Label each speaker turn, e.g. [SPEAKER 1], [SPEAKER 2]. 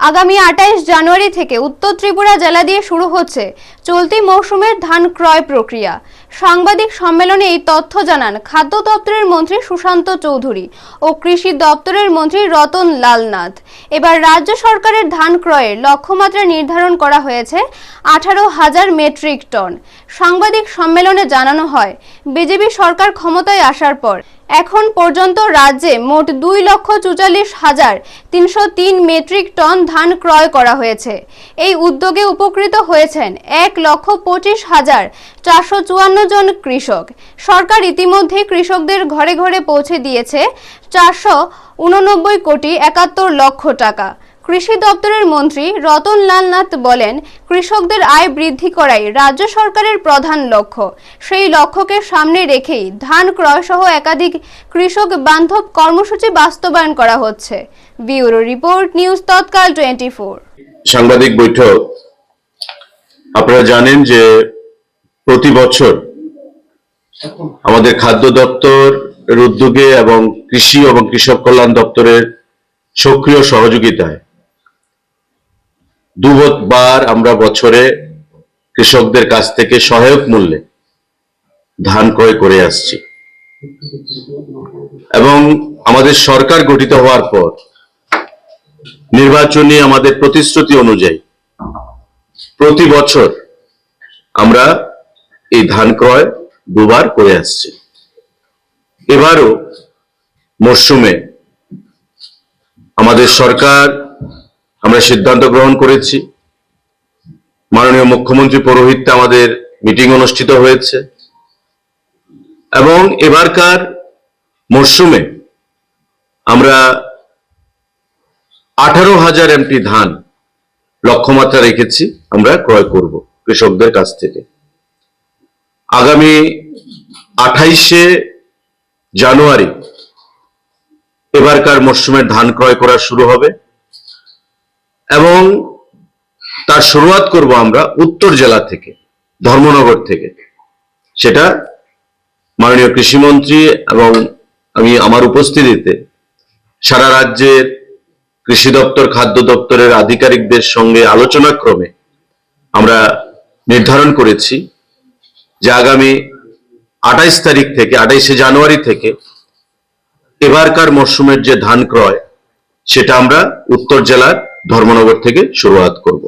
[SPEAKER 1] আগামী আঠাইশ জানুয়ারি থেকে উত্তর ত্রিপুরা জেলা দিয়ে শুরু হচ্ছে চলতি মৌসুমের ধান ক্রয় প্রক্রিয়া। সাংবাদিক সম্মেলনে এই তথ্য জানান খাদ্য দপ্তরের মন্ত্রী সুশান্ত চৌধুরী ও কৃষি দপ্তরের মন্ত্রী রতন লালনাথ। এবার রাজ্য সরকারের ধান ক্রয়ের লক্ষ্যমাত্রা নির্ধারণ করা হয়েছে আঠারো হাজার মেট্রিক টন। সাংবাদিক সম্মেলনে জানানো হয়, বিজেপি সরকার ক্ষমতায় আসার পর এখন পর্যন্ত রাজ্যে মোট দুই লক্ষ চুচাল্লিশ হাজার তিনশো তিন মেট্রিক টন ধান ক্রয় করা হয়েছে। এই উদ্যোগে উপকৃত হয়েছেন এক লক্ষ পঁচিশ হাজার চারশো চুয়ান্ন জন কৃষক। সরকার ইতিমধ্যে কৃষকদের ঘরে ঘরে পৌঁছে দিয়েছে চারশো উননব্বই কোটি একাত্তর লক্ষ টাকা। কৃষি দপ্তরের মন্ত্রী রতন লালনাথ বলেন, কৃষকদের আয় বৃদ্ধি করাই রাজ্য সরকারের প্রধান লক্ষ্য। সেই লক্ষ্যকে সামনে রেখেই ধান ক্রয় সহ একাধিক কৃষক বান্ধব কর্মসূচি বাস্তবায়ন করা হচ্ছে। ব্যুরো রিপোর্ট, নিউজ তৎকাল টোয়েন্টি ফোর
[SPEAKER 2] সাংবাদিক বৈঠক। আপনারা জানেন যে প্রতি বছর আমাদের খাদ্য দপ্তর উদ্যোগে এবং কৃষি এবং কৃষক কল্যাণ দপ্তরের সক্রিয় সহযোগিতায় দুবার আমরা বছরে কৃষকদের কাছ থেকে সহায়ক মূল্যে ধান ক্রয় করে আসছি। এবং আমাদের সরকার গঠিত হওয়ার পর নির্বাচনী আমাদের প্রতিশ্রুতি অনুযায়ী প্রতি বছর আমরা এই ধান ক্রয় দুবার করে আসছি। এবারও মরশুমে আমাদের সরকার আমরা সিদ্ধান্ত গ্রহণ করেছি। মাননীয় মুখ্যমন্ত্রী পৌরোহিত্যে আমাদের মিটিং অনুষ্ঠিত হয়েছে। এবং এবারকার মরশুমে আমরা আঠারো হাজার এমটি ধান লক্ষ্যমাত্রা রেখেছি, আমরা ক্রয় করব কৃষকদের কাছ থেকে। আগামী আঠাইশে জানুয়ারি, এবারকার মরশুমের ধান ক্রয় করা শুরু হবে এবং তার শুরুয়াত করব আমরা উত্তর জেলা থেকে, ধর্মনগর থেকে। সেটা মাননীয় কৃষিমন্ত্রী এবং আমি আমার উপস্থিতিতে সারা রাজ্যের কৃষি দপ্তর, খাদ্য দপ্তরের আধিকারিকদের সঙ্গে আলোচনা ক্রমে আমরা নির্ধারণ করেছি যে আগামী আঠাইশ তারিখ থেকে, আঠাইশে জানুয়ারি থেকে এবারকার মরশুমের যে ধান ক্রয়, সেটা আমরা উত্তর জেলার ধর্মনগর থেকে শুরুয়াত করব।